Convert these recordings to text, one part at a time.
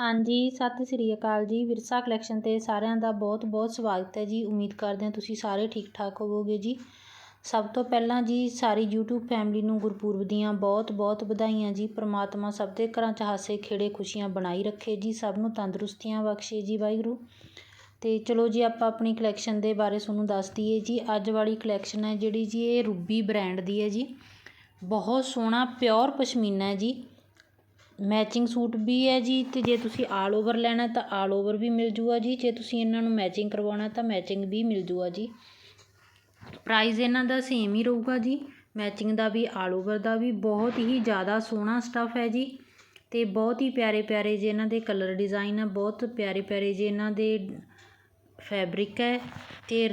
ਹਾਂਜੀ, ਸਤਿ ਸ੍ਰੀ ਅਕਾਲ ਜੀ। ਵਿਰਸਾ ਕਲੈਕਸ਼ਨ 'ਤੇ ਸਾਰਿਆਂ ਦਾ ਬਹੁਤ ਬਹੁਤ ਸਵਾਗਤ ਹੈ ਜੀ। ਉਮੀਦ ਕਰਦੇ ਹਾਂ ਤੁਸੀਂ ਸਾਰੇ ਠੀਕ ਠਾਕ ਹੋਵੋਗੇ ਜੀ। ਸਭ ਤੋਂ ਪਹਿਲਾਂ ਜੀ, ਸਾਰੀ YouTube ਫੈਮਿਲੀ ਨੂੰ ਗੁਰਪੁਰਬ ਦੀਆਂ ਬਹੁਤ ਬਹੁਤ ਵਧਾਈਆਂ ਜੀ। ਪ੍ਰਮਾਤਮਾ ਸਭ ਦੇ ਘਰਾਂ 'ਚ ਹਾਸੇ ਖੇੜੇ ਖੁਸ਼ੀਆਂ ਬਣਾਈ ਰੱਖੇ ਜੀ। ਸਭ ਨੂੰ ਤੰਦਰੁਸਤੀਆਂ ਬਖਸ਼ੇ ਜੀ ਵਾਹਿਗੁਰੂ। ਤੇ ਚਲੋ ਜੀ, ਆਪਾਂ ਆਪਣੀ ਕਲੈਕਸ਼ਨ ਦੇ ਬਾਰੇ ਤੁਹਾਨੂੰ ਦੱਸ ਦਈਏ ਜੀ। ਅੱਜ ਵਾਲੀ ਕਲੈਕਸ਼ਨ ਹੈ ਜਿਹੜੀ ਜੀ, ਇਹ ਰੂਬੀ ਬ੍ਰਾਂਡ ਦੀ ਹੈ ਜੀ। ਬਹੁਤ ਸੋਹਣਾ ਪਿਓਰ ਪਸ਼ਮੀਨਾ ਹੈ ਜੀ। ਮੈਚਿੰਗ ਸੂਟ ਵੀ ਹੈ ਜੀ ਅਤੇ ਜੇ ਤੁਸੀਂ ਆਲ ਓਵਰ ਲੈਣਾ ਤਾਂ ਆਲ ਓਵਰ ਵੀ ਮਿਲ ਜੂਗਾ ਜੀ, ਜੇ ਤੁਸੀਂ ਇਹਨਾਂ ਨੂੰ ਮੈਚਿੰਗ ਕਰਵਾਉਣਾ ਤਾਂ ਮੈਚਿੰਗ ਵੀ ਮਿਲ ਜੂਗਾ ਜੀ। ਪ੍ਰਾਈਜ਼ ਇਹਨਾਂ ਦਾ ਸੇਮ ਹੀ ਰਹੂਗਾ ਜੀ ਮੈਚਿੰਗ ਦਾ ਵੀ ਆਲ ਓਵਰ ਦਾ ਵੀ, ਬਹੁਤ ਹੀ ਜ਼ਿਆਦਾ ਸੋਹਣਾ ਸਟੱਫ ਹੈ ਜੀ ਅਤੇ ਬਹੁਤ ਹੀ ਪਿਆਰੇ ਪਿਆਰੇ ਜੇ ਇਹਨਾਂ ਦੇ ਕਲਰ ਡਿਜ਼ਾਈਨ ਆ, ਬਹੁਤ ਪਿਆਰੇ ਪਿਆਰੇ ਜੇ ਇਹਨਾਂ ਦੇ ਫੈਬਰਿਕ ਹੈ, ਤੇ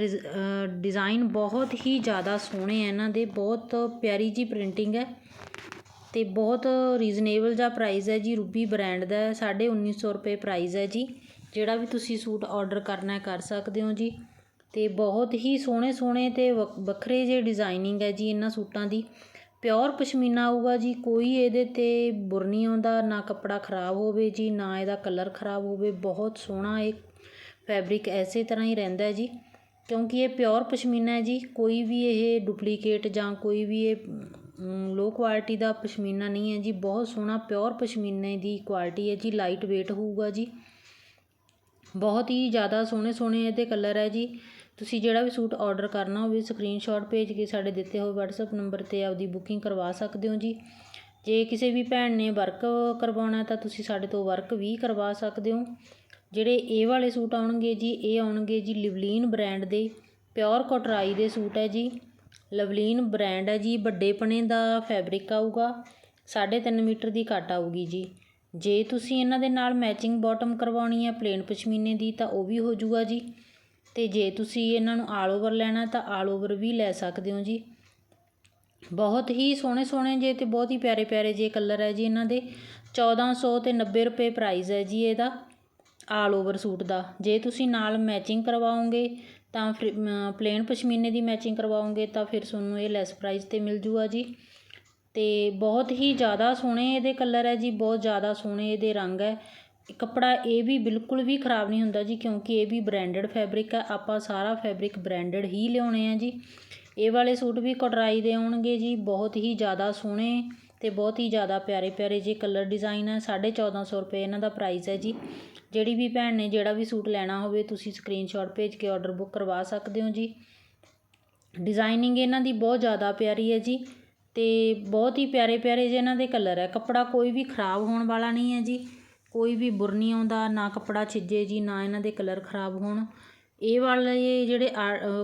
ਡਿਜ਼ਾਈਨ ਬਹੁਤ ਹੀ ਜ਼ਿਆਦਾ ਸੋਹਣੇ ਹੈ ਇਹਨਾਂ ਦੇ, ਬਹੁਤ ਪਿਆਰੀ ਜੀ ਪ੍ਰਿੰਟਿੰਗ ਹੈ। ਅਤੇ ਬਹੁਤ ਰੀਜ਼ਨੇਬਲ ਜਿਹਾ ਪ੍ਰਾਈਜ਼ ਹੈ ਜੀ, ਰੂਬੀ ਬ੍ਰੈਂਡ ਦਾ ਸਾਢੇ ਉੱਨੀ ਸੌ ਰੁਪਏ ਪ੍ਰਾਈਜ਼ ਹੈ ਜੀ। ਜਿਹੜਾ ਵੀ ਤੁਸੀਂ ਸੂਟ ਔਡਰ ਕਰਨਾ ਕਰ ਸਕਦੇ ਹੋ ਜੀ। ਅਤੇ ਬਹੁਤ ਹੀ ਸੋਹਣੇ ਸੋਹਣੇ ਅਤੇ ਵ, ਵੱਖਰੇ ਜਿਹੇ ਡਿਜ਼ਾਇਨਿੰਗ ਹੈ ਜੀ ਇਹਨਾਂ ਸੂਟਾਂ ਦੀ। ਪਿਓਰ ਪਸ਼ਮੀਨਾ ਆਊਗਾ ਜੀ, ਕੋਈ ਇਹਦੇ ਤੇ ਬੁਰ ਨਹੀਂ ਆਉਂਦਾ, ਨਾ ਕੱਪੜਾ ਖਰਾਬ ਹੋਵੇ ਜੀ, ਨਾ ਇਹਦਾ ਕਲਰ ਖਰਾਬ ਹੋਵੇ, ਬਹੁਤ ਸੋਹਣਾ ਇਹ ਫੈਬਰਿਕ ਐਸੇ ਤਰ੍ਹਾਂ ਹੀ ਰਹਿੰਦਾ ਜੀ। ਕਿਉਂਕਿ ਇਹ ਪਿਓਰ ਪਸ਼ਮੀਨਾ ਹੈ ਜੀ, ਕੋਈ ਵੀ ਇਹ ਡੁਪਲੀਕੇਟ ਜਾਂ ਕੋਈ ਵੀ ਇਹ ਲੋ ਕੁਆਲਿਟੀ ਦਾ ਪਸ਼ਮੀਨਾ ਨਹੀਂ ਹੈ ਜੀ, ਬਹੁਤ ਸੋਹਣਾ ਪਿਓਰ ਪਸ਼ਮੀਨੇ ਦੀ ਕੁਆਲਿਟੀ ਹੈ ਜੀ ਲਾਈਟ ਵੇਟ ਹੋਊਗਾ ਜੀ। ਬਹੁਤ ਹੀ ਜ਼ਿਆਦਾ ਸੋਹਣੇ ਸੋਹਣੇ ਇਹਦੇ ਕਲਰ ਹੈ ਜੀ। ਤੁਸੀਂ ਜਿਹੜਾ ਵੀ ਸੂਟ ਆਰਡਰ ਕਰਨਾ ਹੋਵੇ ਸਕਰੀਨਸ਼ਾਟ ਭੇਜ ਕੇ ਸਾਡੇ ਦਿੱਤੇ ਹੋਏ WhatsApp ਨੰਬਰ 'ਤੇ ਆਪਦੀ ਬੁਕਿੰਗ ਕਰਵਾ ਸਕਦੇ ਹੋ ਜੀ। ਜੇ ਕਿਸੇ ਵੀ ਭੈਣ ਨੇ ਵਰਕ ਕਰਵਾਉਣਾ ਤਾਂ ਤੁਸੀਂ ਸਾਡੇ ਤੋਂ ਵਰਕ ਵੀ ਕਰਵਾ ਸਕਦੇ ਹੋ। ਜਿਹੜੇ ਇਹ ਵਾਲੇ ਸੂਟ ਆਉਣਗੇ ਜੀ, ਇਹ ਆਉਣਗੇ ਜੀ ਲਿਵਲੀਨ ਬ੍ਰਾਂਡ ਦੇ ਪਿਓਰ ਕੋਟਰਾਈ ਦੇ ਸੂਟ ਹੈ ਜੀ। ਲਵਲੀਨ ਬ੍ਰੈਂਡ ਹੈ ਜੀ, ਵੱਡੇਪਣੇ ਦਾ ਫੈਬਰਿਕ ਆਊਗਾ 3.5 ਮੀਟਰ ਦੀ ਕੱਟ ਆਊਗੀ ਜੀ। ਜੇ ਤੁਸੀਂ ਇਹਨਾਂ ਦੇ ਨਾਲ ਮੈਚਿੰਗ ਬਾਟਮ ਕਰਵਾਉਣੀ ਹੈ ਪਲੇਨ ਪਸ਼ਮੀਨੇ ਦੀ, ਤਾਂ ਉਹ ਵੀ ਹੋ ਜਾਊਗਾ ਜੀ। ਅਤੇ ਜੇ ਤੁਸੀਂ ਇਹਨਾਂ ਨੂੰ ਆਲ ਓਵਰ ਲੈਣਾ, ਤਾਂ ਆਲ ਓਵਰ ਵੀ ਲੈ ਸਕਦੇ ਹੋ ਜੀ। ਬਹੁਤ ਹੀ ਸੋਹਣੇ ਸੋਹਣੇ ਜੇ ਅਤੇ ਬਹੁਤ ਹੀ ਪਿਆਰੇ ਪਿਆਰੇ ਜੇ ਕਲਰ ਹੈ ਜੀ ਇਹਨਾਂ ਦੇ। 1400 ਤੇ 90 ਰੁਪਏ ਪ੍ਰਾਈਸ ਹੈ ਜੀ ਇਹਦਾ ਆਲ ਓਵਰ ਸੂਟ ਦਾ। ਜੇ ਤੁਸੀਂ ਨਾਲ ਮੈਚਿੰਗ ਕਰਵਾਓਗੇ ਤਾਂ ਫਿਰ ਪਲੇਨ ਪਸ਼ਮੀਨੇ ਦੀ ਮੈਚਿੰਗ ਕਰਵਾਓਗੇ ਤਾਂ ਫਿਰ ਤੁਹਾਨੂੰ ਇਹ ਲੈਸ ਪ੍ਰਾਈਜ਼ 'ਤੇ ਮਿਲ ਜੂਗਾ ਜੀ। ਅਤੇ ਬਹੁਤ ਹੀ ਜ਼ਿਆਦਾ ਸੋਹਣੇ ਇਹਦੇ ਕਲਰ ਹੈ ਜੀ, ਬਹੁਤ ਜ਼ਿਆਦਾ ਸੋਹਣੇ ਇਹਦੇ ਰੰਗ ਹੈ। ਕੱਪੜਾ ਇਹ ਵੀ ਬਿਲਕੁਲ ਵੀ ਖ਼ਰਾਬ ਨਹੀਂ ਹੁੰਦਾ ਜੀ, ਕਿਉਂਕਿ ਇਹ ਵੀ ਬ੍ਰਾਂਡਡ ਫੈਬਰਿਕ ਹੈ। ਆਪਾਂ ਸਾਰਾ ਫੈਬਰਿਕ ਬ੍ਰਾਂਡਡ ਹੀ ਲਿਆਉਣੇ ਆ ਜੀ। ਇਹ ਵਾਲੇ ਸੂਟ ਵੀ ਕਟਰਾਈ ਦੇ ਆਉਣਗੇ ਜੀ, ਬਹੁਤ ਹੀ ਜ਼ਿਆਦਾ ਸੋਹਣੇ ਅਤੇ ਬਹੁਤ ਹੀ ਜ਼ਿਆਦਾ ਪਿਆਰੇ ਪਿਆਰੇ ਜੇ ਕਲਰ ਡਿਜ਼ਾਇਨ ਹੈ 1450 ਰੁਪਏ ਇਹਨਾਂ ਦਾ ਪ੍ਰਾਈਜ਼ ਹੈ ਜੀ। ਜਿਹੜੀ ਵੀ ਭੈਣ ਨੇ ਜਿਹੜਾ ਵੀ ਸੂਟ ਲੈਣਾ ਹੋਵੇ, ਤੁਸੀਂ ਸਕਰੀਨਸ਼ਾਟ ਭੇਜ ਕੇ ਔਡਰ ਬੁੱਕ ਕਰਵਾ ਸਕਦੇ ਹੋ ਜੀ। ਡਿਜ਼ਾਈਨਿੰਗ ਇਹਨਾਂ ਦੀ ਬਹੁਤ ਜ਼ਿਆਦਾ ਪਿਆਰੀ ਹੈ ਜੀ ਅਤੇ ਬਹੁਤ ਹੀ ਪਿਆਰੇ ਪਿਆਰੇ ਜੇ ਇਹਨਾਂ ਦੇ ਕਲਰ ਹੈ। ਕੱਪੜਾ ਕੋਈ ਵੀ ਖਰਾਬ ਹੋਣ ਵਾਲਾ ਨਹੀਂ ਹੈ ਜੀ। ਕੋਈ ਵੀ ਬੁਰ ਨਹੀਂ ਆਉਂਦਾ, ਨਾ ਕੱਪੜਾ ਛਿੱਜੇ ਜੀ, ਨਾ ਇਹਨਾਂ ਦੇ ਕਲਰ ਖਰਾਬ ਹੋਣ। ਇਹ ਵਾਲੇ ਜਿਹੜੇ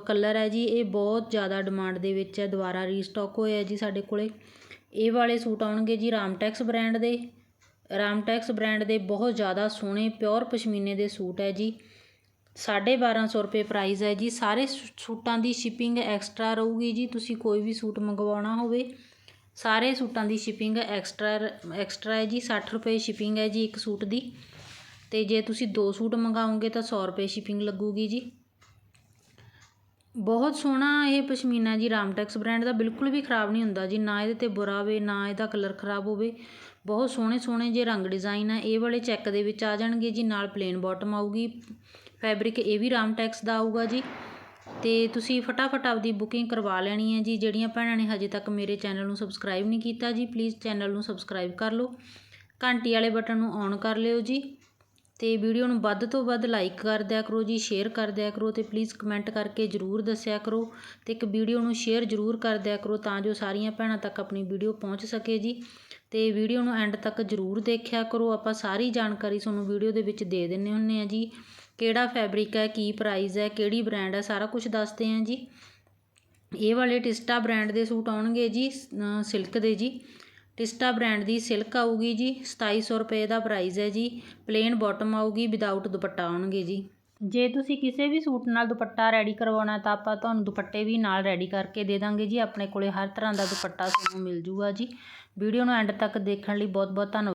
ਕਲਰ ਹੈ ਜੀ, ਇਹ ਬਹੁਤ ਜ਼ਿਆਦਾ ਡਿਮਾਂਡ ਦੇ ਵਿੱਚ ਹੈ। ਦੁਬਾਰਾ ਰੀਸਟਾਕ ਹੋਇਆ ਜੀ ਸਾਡੇ ਕੋਲੇ। ਇਹ ਵਾਲੇ ਸੂਟ ਆਉਣਗੇ ਜੀ ਰਾਮਟੈਕਸ ਬ੍ਰਾਂਡ ਦੇ। ਰਾਮਟੈਕਸ ਬ੍ਰਾਂਡ ਦੇ ਬਹੁਤ ਜ਼ਿਆਦਾ ਸੋਹਣੇ, ਪਿਓਰ ਪਸ਼ਮੀਨੇ ਦੇ ਸੂਟ ਹੈ ਜੀ। 1250 ਰੁਪਏ ਪ੍ਰਾਈਸ ਹੈ ਜੀ। ਸਾਰੇ ਸੂਟਾਂ ਦੀ ਸ਼ਿਪਿੰਗ ਐਕਸਟਰਾ ਰਹੂਗੀ ਜੀ। ਤੁਸੀਂ ਕੋਈ ਵੀ ਸੂਟ ਮੰਗਵਾਉਣਾ ਹੋਵੇ, ਸਾਰੇ ਸੂਟਾਂ ਦੀ ਸ਼ਿਪਿੰਗ ਐਕਸਟਰਾ ਐਕਸਟਰਾ ਹੈ ਜੀ। 60 ਰੁਪਏ ਸ਼ਿਪਿੰਗ ਹੈ ਜੀ ਇੱਕ ਸੂਟ ਦੀ। ਤੇ ਜੇ ਤੁਸੀਂ ਦੋ ਸੂਟ ਮੰਗਾਓਗੇ ਤਾਂ 100 ਰੁਪਏ ਸ਼ਿਪਿੰਗ ਲੱਗੂਗੀ ਜੀ। ਬਹੁਤ ਸੋਹਣਾ ਇਹ ਪਸ਼ਮੀਨਾ ਜੀ, ਰਾਮਟੈਕਸ ਬ੍ਰਾਂਡ ਦਾ ਬਿਲਕੁਲ ਵੀ ਖ਼ਰਾਬ ਨਹੀਂ ਹੁੰਦਾ ਜੀ, ਨਾ ਇਹਦੇ ਤੇ ਬੁਰਾ ਹੋਵੇ, ਨਾ ਇਹਦਾ ਕਲਰ ਖ਼ਰਾਬ ਹੋਵੇ। ਬਹੁਤ ਸੋਹਣੇ ਸੋਹਣੇ ਜੇ ਰੰਗ ਡਿਜ਼ਾਈਨ ਆ, ਇਹ ਵਾਲੇ ਚੈੱਕ ਦੇ ਵਿੱਚ ਆ ਜਾਣਗੇ ਜੀ, ਨਾਲ ਪਲੇਨ ਬਾਟਮ ਆਊਗੀ ਫੈਬਰਿਕ ਇਹ ਵੀ ਰਾਮਟੈਕਸ ਦਾ ਆਊਗਾ ਜੀ। ਤੇ ਤੁਸੀਂ ਫਟਾਫਟ ਆਪਦੀ ਬੁਕਿੰਗ ਕਰਵਾ ਲੈਣੀ ਹੈ ਜੀ, ਜਿਹੜੀਆਂ ਭੈਣਾਂ ਨੇ ਹਜੇ ਤੱਕ ਮੇਰੇ ਚੈਨਲ ਨੂੰ ਸਬਸਕ੍ਰਾਈਬ ਨਹੀਂ ਕੀਤਾ ਜੀ ਪਲੀਜ਼ ਚੈਨਲ ਨੂੰ ਸਬਸਕ੍ਰਾਈਬ ਕਰ ਲਓ। ਘੰਟੀ ਵਾਲੇ ਬਟਨ ਨੂੰ ਔਨ ਕਰ ਲਿਓ ਜੀ। ਅਤੇ ਵੀਡੀਓ ਨੂੰ ਵੱਧ ਤੋਂ ਵੱਧ ਲਾਈਕ ਕਰ ਦਿਆ ਕਰੋ ਜੀ ਸ਼ੇਅਰ ਕਰ ਦਿਆ ਕਰੋ ਅਤੇ ਪਲੀਜ਼ ਕਮੈਂਟ ਕਰਕੇ ਜਰੂਰ ਦੱਸਿਆ ਕਰੋ ਅਤੇ ਇੱਕ ਵੀਡੀਓ ਨੂੰ ਸ਼ੇਅਰ ਜਰੂਰ ਕਰ ਦਿਆ ਕਰੋ ਤਾਂ ਜੋ ਸਾਰੀਆਂ ਭੈਣਾਂ ਤੱਕ ਆਪਣੀ ਵੀਡੀਓ ਪਹੁੰਚ ਸਕੇ ਜੀ। ਅਤੇ ਵੀਡੀਓ ਨੂੰ ਐਂਡ ਤੱਕ ਜਰੂਰ ਦੇਖਿਆ ਕਰੋ, ਆਪਾਂ ਸਾਰੀ ਜਾਣਕਾਰੀ ਤੁਹਾਨੂੰ ਵੀਡੀਓ ਦੇ ਵਿੱਚ ਦੇ ਦਿੰਨੇ ਹੁੰਨੇ ਆ ਜੀ। ਕਿਹੜਾ ਫੈਬਰਿਕ ਹੈ, ਕੀ ਪ੍ਰਾਈਸ ਹੈ, ਕਿਹੜੀ ਬ੍ਰਾਂਡ ਹੈ, ਸਾਰਾ ਕੁਝ ਦੱਸਦੇ ਆ ਜੀ। ਇਹ ਵਾਲੇ ਟਿਸਟਾ ਬ੍ਰਾਂਡ ਦੇ ਸੂਟ ਆਉਣਗੇ ਜੀ ਸਿਲਕ ਦੇ ਜੀ। ਟਿਸਟਾ ਬ੍ਰਾਂਡ ਦੀ ਸਿਲਕ ਆਊਗੀ ਜੀ 2700 ਰੁਪਏ ਦਾ ਪ੍ਰਾਈਸ ਹੈ ਜੀ, ਪਲੇਨ ਬਾਟਮ ਆਊਗੀ ਵਿਦਆਊਟ ਦੁਪੱਟਾ ਆਉਣਗੇ ਜੀ। ਜੇ ਤੁਸੀਂ ਕਿਸੇ ਵੀ ਸੂਟ ਨਾਲ ਦੁਪੱਟਾ ਰੈਡੀ ਕਰਵਾਉਣਾ ਤਾਂ ਆਪਾਂ ਤੁਹਾਨੂੰ ਦੁਪੱਟੇ ਵੀ ਨਾਲ ਰੈਡੀ ਕਰਕੇ ਦੇ ਦਾਂਗੇ ਜੀ, ਆਪਣੇ ਕੋਲੇ ਹਰ ਤਰ੍ਹਾਂ ਦਾ ਦੁਪੱਟਾ ਤੁਹਾਨੂੰ ਮਿਲ ਜੂਗਾ ਜੀ। ਵੀਡੀਓ ਨੂੰ ਐਂਡ ਤੱਕ ਦੇਖਣ ਲਈ ਬਹੁਤ ਬਹੁਤ ਧੰਨਵਾਦ।